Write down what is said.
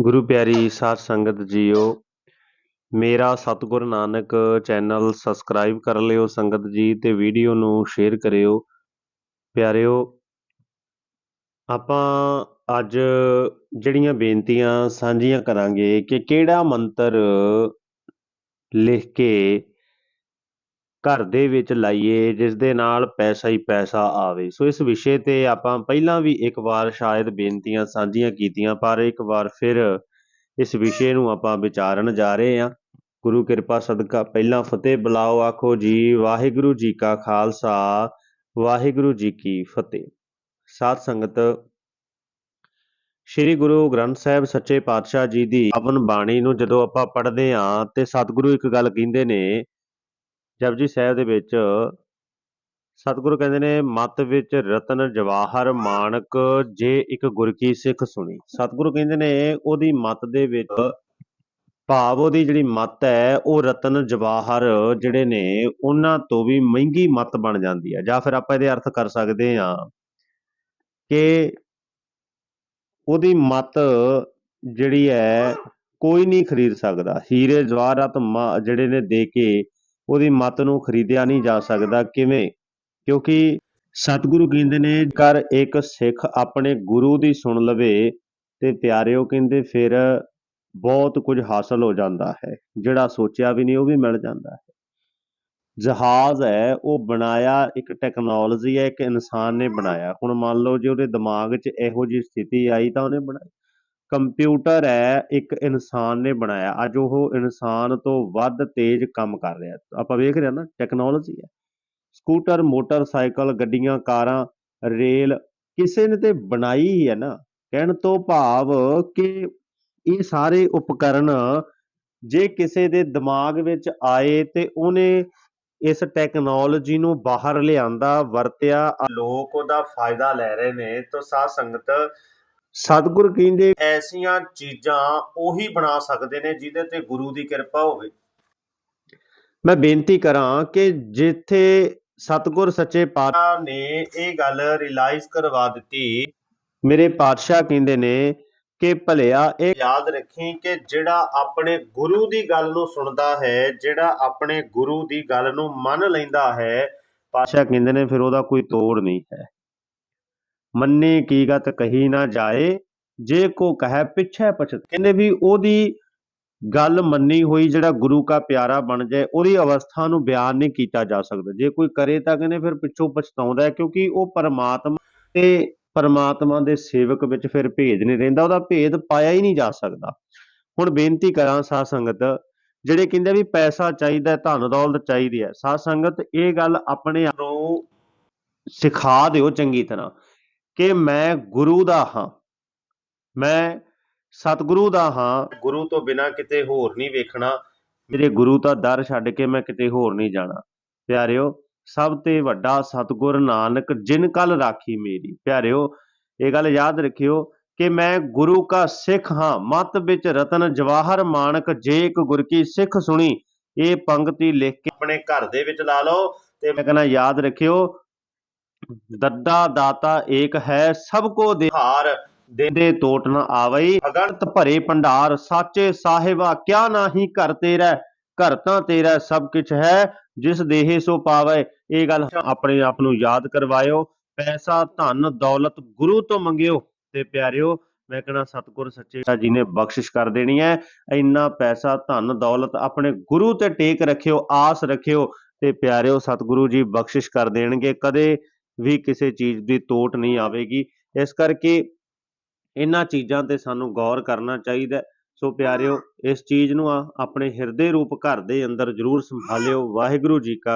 ਗੁਰੂ ਪਿਆਰੀ ਸਾਧ ਸੰਗਤ ਜੀਓ, ਮੇਰਾ ਸਤਿਗੁਰ ਨਾਨਕ ਚੈਨਲ ਸਬਸਕ੍ਰਾਈਬ ਕਰ ਲਿਓ ਸੰਗਤ ਜੀ ਤੇ ਵੀਡੀਓ ਨੂੰ ਸ਼ੇਅਰ ਕਰਿਓ। ਪਿਆਰਿਓ, ਆਪਾਂ ਅੱਜ ਜਿਹੜੀਆਂ ਬੇਨਤੀਆਂ ਸਾਂਝੀਆਂ ਕਰਾਂਗੇ ਕਿ ਕਿਹੜਾ ਮੰਤਰ ਲਿਖ ਕੇ ਘਰ ਦੇ ਵਿੱਚ ਲਾਈਏ ਜਿਸ ਦੇ ਨਾਲ ਪੈਸਾ ਹੀ ਪੈਸਾ ਆਵੇ। ਸੋ ਇਸ ਵਿਸ਼ੇ ਤੇ ਆਪਾਂ ਪਹਿਲਾਂ ਵੀ ਇੱਕ ਵਾਰ ਸ਼ਾਇਦ ਬੇਨਤੀਆਂ ਸਾਂਝੀਆਂ ਕੀਤੀਆਂ, ਪਰ ਇੱਕ ਵਾਰ ਫਿਰ ਇਸ ਵਿਸ਼ੇ ਨੂੰ ਆਪਾਂ ਵਿਚਾਰਨ ਜਾ ਰਹੇ ਹਾਂ। ਗੁਰੂ ਕਿਰਪਾ ਸਦਕਾ ਪਹਿਲਾਂ ਫਤਿਹ ਬੁਲਾਓ, ਆਖੋ ਜੀ, ਵਾਹਿਗੁਰੂ ਜੀ ਕਾ ਖਾਲਸਾ, ਵਾਹਿਗੁਰੂ ਜੀ ਕੀ ਫਤਿਹ। ਸਾਧ ਸੰਗਤ, ਸ੍ਰੀ ਗੁਰੂ ਗ੍ਰੰਥ ਸਾਹਿਬ ਸੱਚੇ ਪਾਤਸ਼ਾਹ ਜੀ ਦੀ ਆਪਨ ਬਾਣੀ ਨੂੰ ਜਦੋਂ ਆਪਾਂ ਪੜ੍ਹਦੇ ਹਾਂ, ਤੇ ਸਤਿਗੁਰੂ ਇੱਕ ਗੱਲ ਕਹਿੰਦੇ ਨੇ ਜਪਜੀ ਸਾਹਿਬ ਦੇ ਵਿੱਚ ਸਤਿਗੁਰੂ ਕਹਿੰਦੇ ਨੇ, ਮਤ ਵਿੱਚ ਰਤਨ ਜਵਾਹਰ ਮਾਨਕ ਜੇ ਇੱਕ ਗੁਰ ਕੀ ਸਿੱਖ ਸੁਣੀ। ਸਤਿਗੁਰੂ ਕਹਿੰਦੇ ਨੇ, ਉਹਦੀ ਮਤ ਦੇ ਵਿੱਚ ਭਾਵ ਉਹਦੀ ਜਿਹੜੀ ਮਤ ਹੈ, ਉਹ ਰਤਨ ਜਵਾਹਰ ਜਿਹੜੇ ਨੇ, ਉਹਨਾਂ ਤੋਂ ਵੀ ਮਹਿੰਗੀ ਮਤ ਬਣ ਜਾਂਦੀ ਹੈ। ਜਾਂ ਫਿਰ ਆਪਾਂ ਇਹਦੇ ਅਰਥ ਕਰ ਸਕਦੇ ਹਾਂ ਕਿ ਉਹਦੀ ਮਤ ਜਿਹੜੀ ਹੈ, ਕੋਈ ਨਹੀਂ ਖਰੀਦ ਸਕਦਾ। ਹੀਰੇ ਜਵਾਹਰਾਤ ਮ- ਜਿਹੜੇ ਨੇ ਦੇ ਕੇ ਉਹਦੀ ਮਤ ਨੂੰ ਖਰੀਦਿਆ ਨਹੀਂ ਜਾ ਸਕਦਾ। ਕਿਵੇਂ? ਕਿਉਂਕਿ ਸਤਿਗੁਰੂ ਕਹਿੰਦੇ ਨੇ, ਕਰ ਇੱਕ ਸਿੱਖ ਆਪਣੇ ਗੁਰੂ ਦੀ ਸੁਣ ਲਵੇ ਤੇ ਪਿਆਰਿਓ ਕਹਿੰਦੇ ਫਿਰ ਬਹੁਤ ਕੁਝ ਹਾਸਲ ਹੋ ਜਾਂਦਾ ਹੈ। ਜਿਹੜਾ ਸੋਚਿਆ ਵੀ ਨਹੀਂ ਉਹ ਵੀ ਮਿਲ ਜਾਂਦਾ ਹੈ। ਜਹਾਜ਼ ਹੈ, ਉਹ ਬਣਾਇਆ ਇੱਕ ਟੈਕਨੋਲੋਜੀ ਹੈ, ਇੱਕ ਇਨਸਾਨ ਨੇ ਬਣਾਇਆ। ਹੁਣ ਮੰਨ ਲਓ ਜੇ ਉਹਦੇ ਦਿਮਾਗ 'ਚ ਇਹੋ ਜਿਹੀ ਸਥਿਤੀ ਆਈ ਤਾਂ ਉਹਨੇ ਬਣਾਈ। ਕੰਪਿਊਟਰ ਹੈ, ਇੱਕ ਇਨਸਾਨ ਨੇ ਬਣਾਇਆ। ਅੱਜ ਉਹ ਇਨਸਾਨ ਤੋਂ ਵੱਧ ਤੇਜ਼ ਕੰਮ ਕਰ ਰਿਹਾ। ਆਪਾਂ ਵੇਖ ਰਹੇ ਹਾਂ ਨਾ ਟੈਕਨੋਲੋਜੀ ਹੈ। ਸਕੂਟਰ, ਮੋਟਰਸਾਈਕਲ, ਗੱਡੀਆਂ, ਕਾਰਾਂ, ਰੇਲ, ਕਿਸੇ ਨੇ ਤੇ ਬਣਾਈ ਹੀ ਹੈ ਨਾ। ਕਹਿਣ ਤੋਂ ਭਾਵ ਕਿ ਇਹ ਸਾਰੇ ਉਪਕਰਨ ਜੇ ਕਿਸੇ ਦੇ ਦਿਮਾਗ ਵਿੱਚ ਆਏ ਤੇ ਉਹਨੇ ਇਸ ਟੈਕਨੋਲੋਜੀ ਨੂੰ ਬਾਹਰ ਲਿਆਂਦਾ, ਵਰਤਿਆ, ਲੋਕ ਉਹਦਾ ਫਾਇਦਾ ਲੈ ਰਹੇ ਨੇ। ਤਾਂ ਸਾਧ ਸੰਗਤ ਸਤਿਗੁਰ ਕਹਿੰਦੇ ਐਸੀਆਂ ਚੀਜ਼ਾਂ ਉਹੀ ਬਣਾ ਸਕਦੇ ਨੇ ਜਿਹਦੇ ਤੇ ਗੁਰੂ ਦੀ ਕਿਰਪਾ ਹੋਵੇ। ਮੈਂ ਬੇਨਤੀ ਕਰਾਂ ਕਿ ਜਿੱਥੇ ਸਤਿਗੁਰ ਸੱਚੇ ਪਾਤਸ਼ਾਹ ਨੇ ਇਹ ਗੱਲ ਰਿਅਲਾਈਜ਼ ਕਰਵਾ ਦਿੱਤੀ। ਮੇਰੇ ਪਾਤਸ਼ਾਹ ਕਹਿੰਦੇ ਨੇ ਕਿ ਭਲਿਆ ਇਹ ਯਾਦ ਰੱਖੀ ਕਿ ਜਿਹੜਾ ਆਪਣੇ ਗੁਰੂ ਦੀ ਗੱਲ ਨੂੰ ਸੁਣਦਾ ਹੈ ਜਿਹੜਾ ਆਪਣੇ ਗੁਰੂ ਦੀ ਗੱਲ ਨੂੰ ਮੰਨ ਲੈਂਦਾ ਹੈ ਪਾਤਸ਼ਾਹ ਕਹਿੰਦੇ ਨੇ ਫਿਰ ਉਹਦਾ ਕੋਈ ਤੋੜ ਨਹੀਂ ਹੈ। ਮੰਨੇ ਕੀ ਗਤ ਕਹੀ ਨਾ ਜਾਏ, ਜੇ ਕੋ ਕਹੈ ਪਿਛੈ ਪਛਤ ਕਹਿੰਦੇ ਵੀ ਉਹਦੀ ਗੱਲ ਮੰਨੀ ਹੋਈ ਜਿਹੜਾ ਗੁਰੂ ਕਾ ਪਿਆਰਾ ਬਣ ਜਾਏ, ਉਹਦੀ ਅਵਸਥਾ ਨੂੰ ਬਿਆਨ ਨਹੀਂ ਕੀਤਾ ਜਾ ਸਕਦਾ। ਜੇ ਕੋਈ ਕਰੇ ਤਾਂ ਕਹਿੰਦੇ ਫਿਰ ਪਿੱਛੋਂ ਪਛਤਾਉਂਦਾ ਹੈ ਕਿਉਂਕਿ ਉਹ ਪਰਮਾਤਮਾ ਤੇ ਪਰਮਾਤਮਾ ਦੇ ਸੇਵਕ ਵਿੱਚ ਫਿਰ ਭੇਦ ਨਹੀਂ ਰਹਿੰਦਾ, ਉਹਦਾ ਭੇਦ ਪਾਇਆ ਹੀ ਨਹੀਂ ਜਾ ਸਕਦਾ। ਹੁਣ ਬੇਨਤੀ ਕਰਾਂ ਸਾਧ ਸੰਗਤ, ਜਿਹੜੇ ਕਹਿੰਦੇ ਵੀ ਪੈਸਾ ਚਾਹੀਦਾ, ਧਨ ਦੌਲਤ ਚਾਹੀਦੀ ਹੈ, ਸਾਧ ਸੰਗਤ ਇਹ ਗੱਲ ਆਪਣੇ ਆਪ ਨੂੰ ਸਿਖਾ ਦਿਓ ਚੰਗੀ ਤਰ੍ਹਾਂ। ਕਿ ਮੈਂ ਗੁਰੂ ਦਾ ਹਾਂ। ਮੈਂ ਸਤਿਗੁਰੂ ਦਾ ਹਾਂ। ਗੁਰੂ ਤੋਂ ਬਿਨਾ ਕਿਤੇ ਹੋਰ ਨਹੀਂ ਵੇਖਣਾ। ਮੇਰੇ ਗੁਰੂ ਦਾ ਦਰ ਛੱਡ ਕੇ ਮੈਂ ਕਿਤੇ ਹੋਰ ਨਹੀਂ ਜਾਣਾ। ਪਿਆਰਿਓ, ਸਭ ਤੇ ਵੱਡਾ ਸਤਿਗੁਰ ਨਾਨਕ ਜਿਨ ਕਲ ਰਾਖੀ ਮੇਰੀ। ਪਿਆਰਿਓ, ਇਹ ਗੱਲ ਯਾਦ ਰੱਖਿਓ ਕਿ ਮੈਂ ਗੁਰੂ ਕਾ ਸਿੱਖ ਹਾਂ। ਮਤ ਵਿੱਚ ਰਤਨ ਜਵਾਹਰ ਮਾਨਕ ਜੇ ਇੱਕ ਗੁਰ ਕੀ ਸਿੱਖ ਸੁਣੀ, ਇਹ ਪੰਕਤੀ ਲਿਖ ਕੇ ਆਪਣੇ ਘਰ ਦੇ ਵਿੱਚ ਲਾ ਲਓ। ਤੇ ਮੈਂ ਕਹਿੰਦਾ ਯਾਦ ਰੱਖਿਓ ਦੱਦਾ ਦਾਤਾ ਏਕ ਹੈ, ਸਭ ਕੋ ਦਿਹਾਰ, ਦੇਦੇ ਟੋਟ ਨ ਆਵਈ। ਅਗਣਤ ਭਰੇ ਭੰਡਾਰ, ਸਾਚੇ ਸਾਹਿਬਾ, ਕਿਆ ਨਾਹੀ ਘਰ ਤੇਰਾ? ਘਰ ਤਾਂ ਤੇਰਾ, ਸਭ ਕੁਝ ਹੈ, ਜਿਸ ਦੇਹੇ ਸੋ ਪਾਵੇ। ਇਹ ਗੱਲ ਆਪਣੇ ਆਪ ਨੂੰ ਯਾਦ ਕਰਵਾਇਓ। ਪੈਸਾ, ਧਨ, ਦੌਲਤ, ਗੁਰੂ ਤੋਂ ਮੰਗਿਓ। ਤੇ ਪਿਆਰਿਓ, ਮੈਂ ਕਹਿੰਦਾ ਸਤਿਗੁਰ ਸੱਚੇ ਜੀ ਨੇ ਬਖਸ਼ਿਸ਼ ਕਰ ਦੇਣੀ ਹੈ। ਇੰਨਾ ਪੈਸਾ, ਧਨ, ਦੌਲਤ ਆਪਣੇ ਗੁਰੂ ਤੇ ਟੇਕ ਰੱਖਿਓ, ਆਸ ਰੱਖਿਓ। ਤੇ ਪਿਆਰਿਓ, ਸਤਿਗੁਰੂ ਜੀ ਬਖਸ਼ਿਸ਼ ਕਰ ਦੇਣਗੇ। ਕਦੇ ਵੀ ਕਿਸੇ ਚੀਜ਼ ਦੀ ਤੋਟ ਨਹੀਂ ਆਵੇਗੀ। ਇਸ ਕਰਕੇ ਇਹਨਾਂ ਚੀਜ਼ਾਂ ਤੇ ਸਾਨੂੰ ਗੌਰ ਕਰਨਾ ਚਾਹੀਦਾ ਸੋ ਪਿਆਰਿਓ, ਇਸ ਚੀਜ਼ ਨੂੰ ਆ, ਆਪਣੇ ਹਿਰਦੇ ਰੂਪ ਘਰ ਦੇ ਅੰਦਰ ਜ਼ਰੂਰ ਸੰਭਾਲਿਓ। ਵਾਹਿਗੁਰੂ ਜੀ ਕਾ